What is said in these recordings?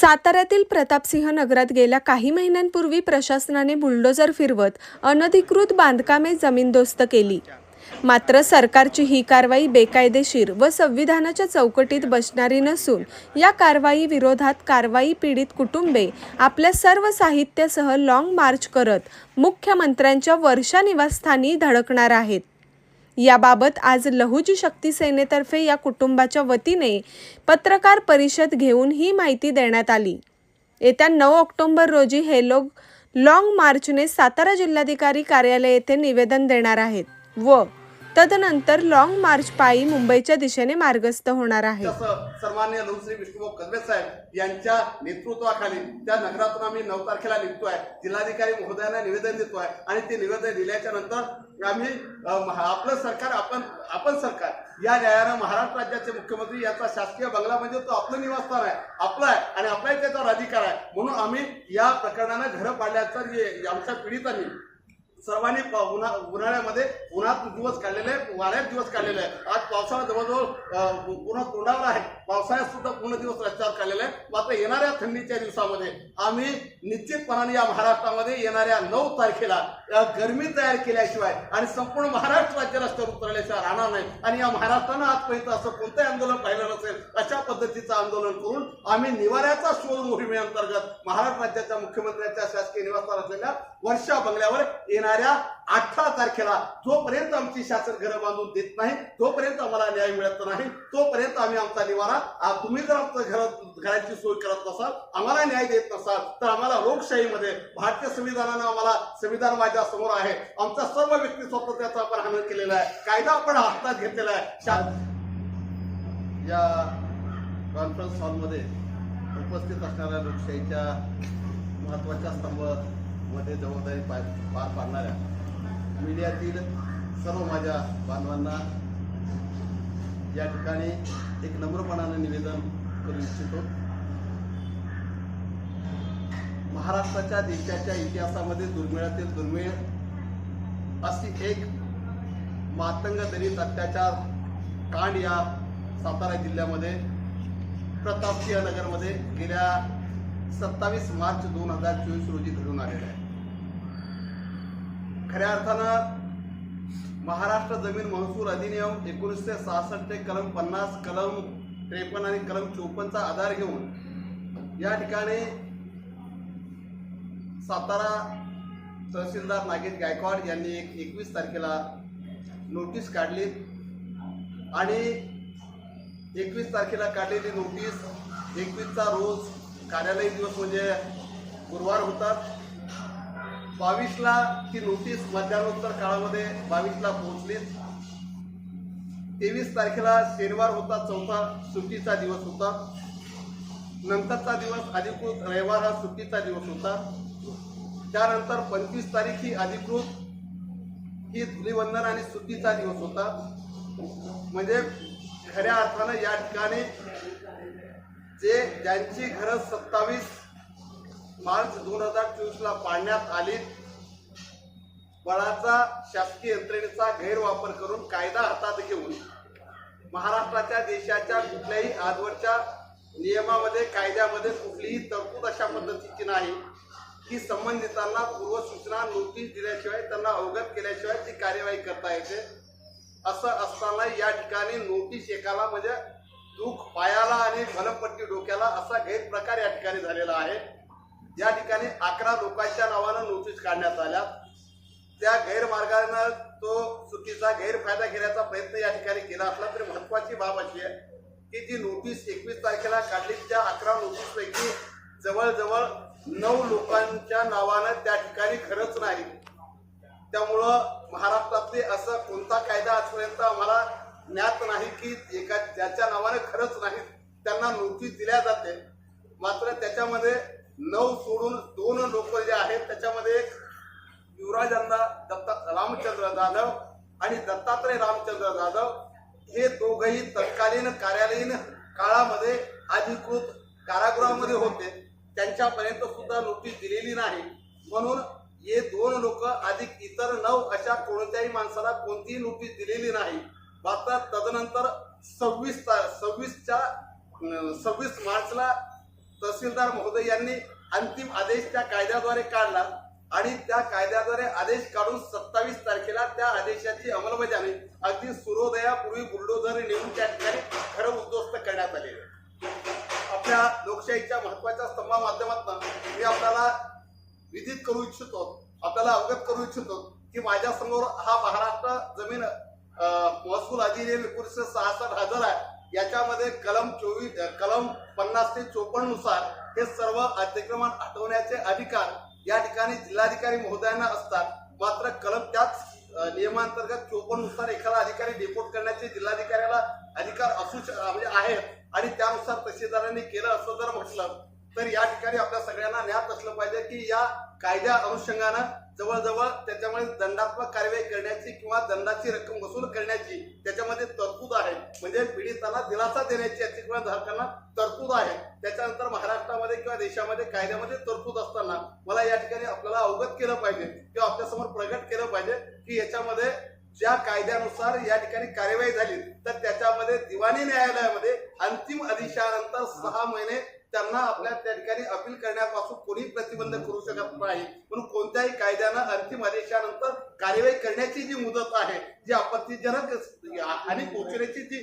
साताऱ्यातील प्रतापसिंह नगरात गेल्या काही महिन्यांपूर्वी प्रशासनाने बुलडोजर फिरवत अनधिकृत बांधकामे जमीनदोस्त केली. मात्र सरकारची ही कारवाई बेकायदेशीर व संविधानाच्या चौकटीत बसणारी नसून या कारवाई विरोधात कारवाई पीडित कुटुंबे आपल्या सर्व साहित्यासह लाँग मार्च करत मुख्यमंत्र्यांच्या वर्षा निवासस्थानी धडकणार आहेत. याबाबत आज लहुजी शक्ती सेनेतर्फे या कुटुंबाच्या वतीने पत्रकार परिषद घेऊन ही माहिती देण्यात आली. येत्या नऊ ऑक्टोबर रोजी हे लोक लाँग मार्चने सातारा जिल्हाधिकारी कार्यालय येथे निवेदन देणार आहेत. व तदनंतर लाँग मार्च पायी मुंबईच्या दिशेने मार्गस्थ होणार आहे. तसं सन्मान्य लोकश्री विष्णुभाऊ कदवे साहेब यांच्या नेतृत्वाखाली त्या नगरातून आम्ही नऊ तारखेला निघतोय. जिल्हाधिकारी महोदयांना निवेदन देतोय आणि ते निवेदन दिल्याच्या नंतर आम्ही आपलं सरकार आपण आपण सरकार या न्यायानं महाराष्ट्र राज्याचे मुख्यमंत्री याचा शासकीय बंगला म्हणजे तो आपलं निवासस्थान आहे. आपलं आहे आणि आपलाही त्याच्यावर अधिकार आहे. म्हणून आम्ही या प्रकरणानं घरं पाडल्याचं आमच्या पीडितांनी सर्वांनी उन्हा उन्हाळ्यामध्ये उन्हात दिवस काढलेले वाऱ्यात दिवस काढलेले आहे आज पावसाळा जवळजवळ पूर्ण तोंडावर आहे. पावसाळ्यात सुद्धा पूर्ण दिवस रस्त्यावर काढलेले आहे मात्र येणाऱ्या थंडीच्या दिवसामध्ये आम्ही निश्चितपणाने या महाराष्ट्रामध्ये येणाऱ्या नऊ तारखेला गर्मी गरमी तयार केल्याशिवाय आणि संपूर्ण महाराष्ट्र राज्य रस्त्यावर उतरल्याशिवाय राहणार नाही. आणि या महाराष्ट्रानं आजपर्यंत असं कोणतंही आंदोलन पाहिलं नसेल अशा पद्धतीचं आंदोलन करून आम्ही निवाऱ्याचा शोध मोहिमेअंतर्गत महाराष्ट्र राज्याच्या मुख्यमंत्र्यांच्या शासकीय निवासस्थान असलेल्या वर्षा बंगल्यावर येणार येणाऱ्या अठरा तारखेला जोपर्यंत आमची शासन घरं बांधून देत नाही तोपर्यंत आम्हाला न्याय मिळत नाही तोपर्यंत आम्ही आमचा निवारा तुम्ही जर आमचं घर घराची सोय करत नसाल आम्हाला न्याय देत नसाल तर आम्हाला लोकशाहीमध्ये भारतीय संविधानानं आम्हाला संविधान माझ्यासमोर आहे. आमचा सर्व व्यक्ती स्वातंत्र्याचा आपण हनन केलेला आहे. कायदा आपण हातात घेतलेला आहे. या कॉन्फरन्स हॉलमध्ये उपस्थित असणाऱ्या लोकशाहीच्या महत्त्वाच्या स्तंभ मध्ये जबाबदारी पार पाडणाऱ्या मीडियातील सर्व माझ्या बांधवांना या ठिकाणी एक नम्रपणानं निवेदन करू इच्छितो. महाराष्ट्राच्या देशाच्या इतिहासामध्ये दुर्मिळातील दुर्मिळ अशी एक मातंग दलित अत्याचार कांड या सातारा जिल्ह्यामध्ये प्रतापसिंह नगरमध्ये गेल्या सत्तावीस मार्च दोन हजार चोवीस रोजी घडून आलेला आहे. खऱ्या अर्थानं महाराष्ट्र जमीन महसूल अधिनियम एकोणीसशे सहासष्ट ते कलम पन्नास कलम त्रेपन्न आणि कलम चोपन्नचा आधार घेऊन या ठिकाणी सातारा तहसीलदार नागेश गायकवाड यांनी एक एकवीस तारखेला नोटीस काढली आणि एकवीस तारखेला काढलेली नोटीस एकवीसचा रोज कार्यालयीन दिवस म्हणजे गुरुवार होता. बावीसला ती नोटीस मध्यानोत्तर काळामध्ये बावीसला पोहोचली. तेवीस तारखेला शनिवार होता चौथा सुट्टीचा दिवस होता. नंतरचा दिवस अधिकृत रविवार हा सुट्टीचा दिवस होता. त्यानंतर पंचवीस तारीख ही अधिकृत ही धुलीवंदन आणि सुट्टीचा दिवस होता. म्हणजे खऱ्या अर्थानं या ठिकाणी जे ज्यांची घरं सत्तावीस मार्च दोन हजार चोवीसला पाडण्यात आली बळाचा शासकीय यंत्रणेचा गैरवापर करून कायदा हातात घेऊन महाराष्ट्राच्या देशाच्या कुठल्याही आजवरच्या नियमामध्ये कायद्यामध्ये कुठलीही तरतूद अशा पद्धतीची नाही. की संबंधितांना पूर्वसूचना नोटीस दिल्याशिवाय त्यांना अवगत केल्याशिवाय ती कार्यवाही करता येते. असं असताना या ठिकाणी नोटीस एकाला म्हणजे दुःख पायाला आणि भलपट्टी डोक्याला असा गैरप्रकार या ठिकाणी झालेला आहे. या ठिकाणी अकरा लोकांच्या नावानं नोटीस काढण्यात आल्या. त्या गैरमार्गानं तो चुकीचा गैरफायदा घेण्याचा प्रयत्न या ठिकाणी केला असला तरी महत्वाची बाब अशी आहे की जी नोटीस एकवीस तारखेला काढली त्या अकरा नोटीसपैकी जवळजवळ नऊ लोकांच्या नावानं त्या ठिकाणी खरंच नाही. त्यामुळं महाराष्ट्रातले असं कोणता कायदा आजपर्यंत आम्हाला ज्ञात नाही की एका ज्याच्या नावानं खरंच नाही त्यांना नोटीस दिल्या जाते. मात्र त्याच्यामध्ये नऊ सोडून दोन लोक जे आहेत त्याच्यामध्ये युवराजांना दत्ता रामचंद्र जाधव आणि दत्तात्रय रामचंद्र जाधव हे दोघही तत्कालीन कार्यालयीन काळामध्ये अधिकृत कारागृहामध्ये होते. त्यांच्यापर्यंत सुद्धा नोटीस दिलेली नाही. म्हणून हे दोन लोक अधिक इतर नऊ अशा कोणत्याही माणसाला कोणतीही नोटीस दिलेली नाही. मात्र तदनंतर सव्वीस सव्वीसच्या सव्वीस मार्चला तहसीलदार महोदय यांनी अंतिम आदेश त्या कायद्याद्वारे काढला आणि त्या कायद्याद्वारे आदेश काढून सत्तावीस तारखेला त्या आदेशाची अंमलबजावणी अगदी सूर्योदयापूर्वी बुलडोझर नेऊन त्या ठिकाणी खरं उद्ध्वस्त करण्यात आले आपल्या लोकशाहीच्या महत्त्वाच्या स्तंभा माध्यमातून मी आपल्याला विदित करू इच्छितो आपल्याला अवगत करू इच्छितो की माझ्यासमोर हा महाराष्ट्र जमीन महसूल अधिनियम एकोणीसशे सहासष्ट हजर आहे. याच्यामध्ये कलम चोवीस कलम पन्नास ते चोपन्ननुसार हे सर्व अतिक्रमण हटवण्याचे अधिकार या ठिकाणी जिल्हाधिकारी महोदयांना असतात. मात्र कलम त्याच नियमांतर्गत चोपन्ननुसार एखादा अधिकारी डिपोर्ट करण्याचे जिल्हाधिकाऱ्याला अधिकार असू म्हणजे आहेत आणि त्यानुसार तहसीलदारांनी केलं असं जर म्हटलं तर या ठिकाणी आपल्या सगळ्यांना ज्ञात असलं पाहिजे की या कायद्या अनुषंगानं जवळजवळ त्याच्यामुळे दंडात्मक कारवाई करण्याची किंवा दंडाची रक्कम वसूल करण्याची त्याच्यामध्ये तरतूद आहे. म्हणजे पीडिताला दिलासा देण्याची अतिक्रमण धारकांना तरतूद आहे. त्याच्यानंतर महाराष्ट्रामध्ये किंवा देशामध्ये कायद्यामध्ये तरतूद असताना मला या ठिकाणी आपल्याला अवगत केलं पाहिजे किंवा आपल्यासमोर प्रगट केलं पाहिजे की याच्यामध्ये ज्या कायद्यानुसार या ठिकाणी कार्यवाही झाली तर त्याच्यामध्ये दिवाणी न्यायालयामध्ये अंतिम आदेशानंतर सहा महिने त्यांना आपल्या त्या ठिकाणी अपील करण्यापासून कोणी प्रतिबंध करू शकत नाही. म्हणून कोणत्याही कायद्यानं अंतिम आदेशानंतर कार्यवाही करण्याची जी मुदत आहे जी आपत्तीजनक आणि पोचण्याची जी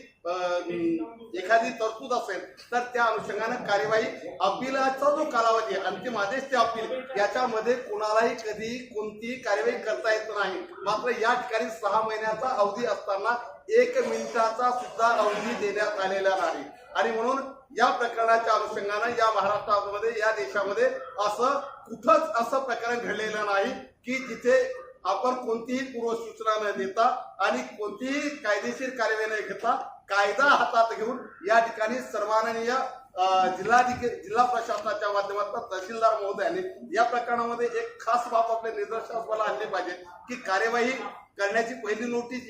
एखादी तरतूद असेल तर त्या अनुषंगानं कार्यवाही अपिलाचा जो कालावधी आहे अंतिम आदेश ते अपील याच्यामध्ये कोणालाही कधीही कोणतीही कार्यवाही करता येत नाही. मात्र या ठिकाणी सहा महिन्याचा अवधी असताना एक मिनिटाचा सुद्धा अवधी देण्यात आलेला नाही. आणि म्हणून या प्रकरणाच्या अनुषंगानं या महाराष्ट्रामध्ये या देशामध्ये असं कुठंच असं प्रकरण घडलेलं नाही की जिथे आपण कोणतीही पूर्वसूचना न देता आणि कोणतीही कायदेशीर कार्यवाही न घेता कायदा हातात घेऊन या ठिकाणी सर्वांनीय अं, जिल्हाधिकारी जिल्हा प्रशासनाच्या माध्यमातून तहसीलदार महोदयांनी या प्रकरणामध्ये एक खास बाब आपल्या निदर्शनास मला आणली पाहिजे की कार्यवाही करण्याची पहिली नोटीस